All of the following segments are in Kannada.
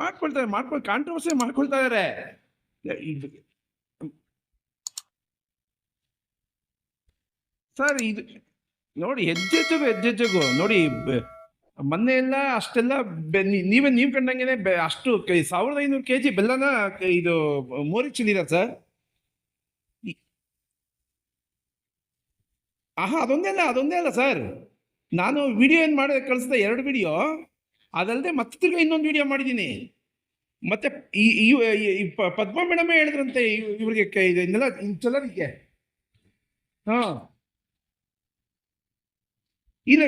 ಮಾಡ್ಕೊಳ್ತಾರೆ ಮಾಡ್ಕೊಳ್ ಕಾಂಟ್ರವರ್ಸಿ ಮಾಡ್ಕೊಳ್ತಾ ಇದಾರೆ ಸರ್, ಇದು ನೋಡಿ, ಹೆಜ್ಜೆಜ್ಜೆಗೂ ಹೆಜ್ಜೆಜ್ಜೆಗೂ ನೋಡಿ ಮೊನ್ನೆ ಎಲ್ಲ ಅಷ್ಟೆಲ್ಲ ನೀವೇ, ನೀವು ಕಂಡಂಗೆನೆ ಅಷ್ಟು ಸಾವಿರದ ಐನೂರು ಕೆ ಜಿ ಬೆಲ್ಲನ ಇದು ಮೋರಿ ಸರ್. ಆಹಾ, ಅದೊಂದೇ ಅಲ್ಲ ಅದೊಂದೇ ಅಲ್ಲ ಸರ್. ನಾನು ವಿಡಿಯೋ ಏನು ಮಾಡಿದೆ, ಕಳಿಸಿದೆ ಎರಡು ವಿಡಿಯೋ. ಅದಲ್ಲದೆ ಮತ್ತೆ ತಿರ್ಗಿ ಇನ್ನೊಂದು ವಿಡಿಯೋ ಮಾಡಿದ್ದೀನಿ. ಮತ್ತೆ ಈ, ಈ- ಪದ್ಮ ಮೇಡಮೇ ಹೇಳಿದ್ರಂತೆ ಇವರಿಗೆ ಇದನ್ನೆಲ್ಲ ಚಲರಿಗೆ ಹಾ. ಇಲ್ಲ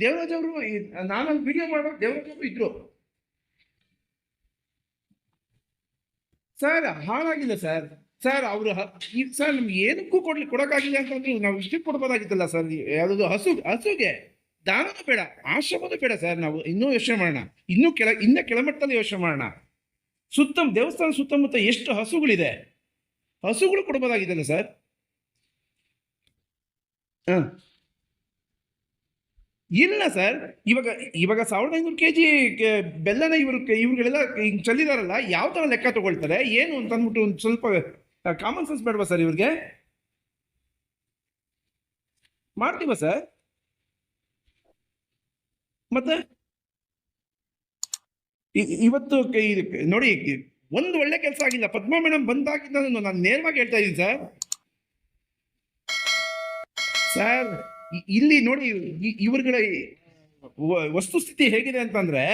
ದೇವರಾಜ್ ಅವರು ನಾನೊಂದು ವಿಡಿಯೋ ಮಾಡೋ, ದೇವರಾಜ್ ಅವರು ಇದ್ರು. ಸರ್ ಹಾಳಾಗಿಲ್ಲ ಸರ್. ಸರ್, ಅವರು ಸರ್, ನಮ್ಗೆ ಏನಕ್ಕೂ ಕೊಡ್ಲಿ, ಕೊಡೋಕ್ಕಾಗಿಲ್ಲ ಅಂತಂದ್ರೆ ನಾವು ಇಷ್ಟಕ್ಕೆ ಕೊಡ್ಬೋದಾಗಿತ್ತಲ್ಲ ಸರ್, ಯಾವುದು ಹಸು, ಹಸುಗೆ. ದಾನನೂ ಬೇಡ, ಆಶ್ರಮನೂ ಬೇಡ ಸರ್ ನಾವು ಇನ್ನೂ ಯೋಚನೆ ಮಾಡೋಣ. ಇನ್ನೂ ಕೆಳ, ಇನ್ನೂ ಕೆಳಮಟ್ಟದಲ್ಲಿ ಯೋಚನೆ ಮಾಡೋಣ. ಸುತ್ತ, ದೇವಸ್ಥಾನ ಸುತ್ತಮುತ್ತ ಎಷ್ಟು ಹಸುಗಳಿದೆ? ಹಸುಗಳು ಕೊಡ್ಬೋದಾಗಿದೆಯಲ್ಲ ಸರ್? ಹಾಂ. ಇಲ್ಲ ಸರ್, ಇವಾಗ ಇವಾಗ ಸಾವಿರದ ಐನೂರು ಕೆ ಜಿ ಬೆಲ್ಲನ ಇವರು ಇವ್ರುಗಳೆಲ್ಲ ಹಿಂಗೆ ಚೆಲ್ಲಿದಾರಲ್ಲ, ಯಾವ ಥರ ಲೆಕ್ಕ ತಗೊಳ್ತಾರೆ, ಏನು ಅಂತ ಅಂದ್ಬಿಟ್ಟು ಒಂದು ಸ್ವಲ್ಪ ಕಾಮನ್ ಸೆನ್ಸ್ ಬೇಡವಾ ಸರ್ ಇವ್ರಿಗೆ? ಮಾಡ್ತೀವ ಸರ್? ಮತ್ತೆ? ಇವತ್ತು ನೋಡಿ ಒಂದು ಒಳ್ಳೆ ಕೆಲಸ ಆಗಿಲ್ಲ. ಪದ್ಮಾ ಮೇಡಮ್ ಬಂದಾಗಿಂದ ನಾನು ನೇರವಾಗಿ ಹೇಳ್ತಾ ಇದ್ದೀನಿ, ಸರ್. ಸರ್ ಇಲ್ಲಿ ನೋಡಿ ಇವರುಗಳ ವಸ್ತುಸ್ಥಿತಿ ಹೇಗಿದೆ ಅಂತಂದ್ರೆ,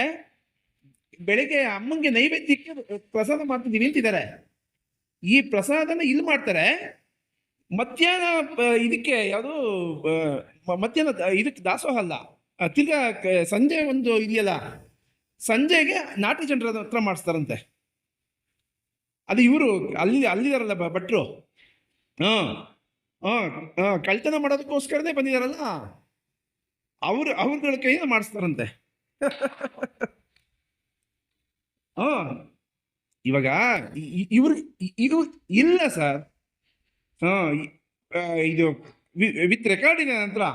ಬೆಳಿಗ್ಗೆ ಅಮ್ಮಂಗೆ ನೈವೇದ್ಯಕ್ಕೆ ಪ್ರಸಾದ ಮಾಡ್ತಿದ್ದೀವಿ ಅಂತಿದ್ದಾರೆ. ಈ ಪ್ರಸಾದನ ಇಲ್ಲಿ ಮಾಡ್ತಾರೆ. ಮಧ್ಯಾಹ್ನ ಇದಕ್ಕೆ ಯಾವುದು ಮಧ್ಯಾಹ್ನ, ಇದಕ್ಕೆ ದಾಸೋಹ ಅಲ್ಲ. ತಿರ್ಗಾ ಸಂಜೆ ಒಂದು ಇದೆಯಲ್ಲ, ಸಂಜೆಗೆ ನಾಟಿ ಜನರ ಹತ್ರ ಮಾಡಿಸ್ತಾರಂತೆ. ಅದು ಇವರು ಅಲ್ಲಿ, ಅಲ್ಲಿದಾರಲ್ಲ ಭಟ್ರು. ಹಾಂ ಹಾಂ ಹಾಂ, ಕಳ್ತನ ಮಾಡೋದಕ್ಕೋಸ್ಕರನೇ ಬಂದಿದಾರಲ್ಲ. ಅವ್ರು, ಅವ್ರಗಳ ಕೈಯಿಂದ ಮಾಡಿಸ್ತಾರಂತೆ. ಹಾಂ, ಇವಾಗ ಇವ್ರು ಇದು ಇಲ್ಲ ಸರ್. ಹಾಂ ಇದು ವಿತ್ ರೆಕಾರ್ಡಿನ ನಂತರ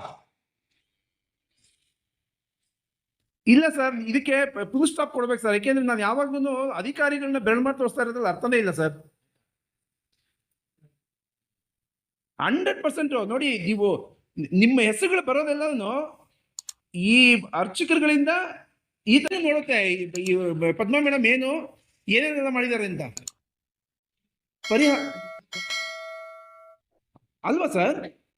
ಇಲ್ಲ ಸರ್, ಇದಕ್ಕೆ ಫುಲ್ ಸ್ಟಾಪ್ ಕೊಡ್ಬೇಕು ಸರ್. ಯಾಕೆಂದ್ರೆ ನಾನು ಯಾವಾಗ್ಲೂ ಅಧಿಕಾರಿಗಳನ್ನ ಬೆರಳು ಮಾಡಿ ತೋರಿಸ್ತಾ ಇರೋದ್ರಲ್ಲಿ ಅರ್ಥನೇ ಇಲ್ಲ ಸರ್. ಹಂಡ್ರೆಡ್ ಪರ್ಸೆಂಟ್ ನೋಡಿ, ನೀವು ನಿಮ್ಮ ಹೆಸರುಗಳು ಬರೋದೆಲ್ಲೂ ಈ ಅರ್ಚಕರುಗಳಿಂದ ಈ ತರ ನೋಡುತ್ತೆ. ಪದ್ಮ ಮೇಡಮ್ ಏನು, ಏನೇನೆಲ್ಲ ಮಾಡಿದ್ದಾರೆ ಅಂತ? ಪರಿಹಾರ ಅಲ್ವಾ ಸರ್?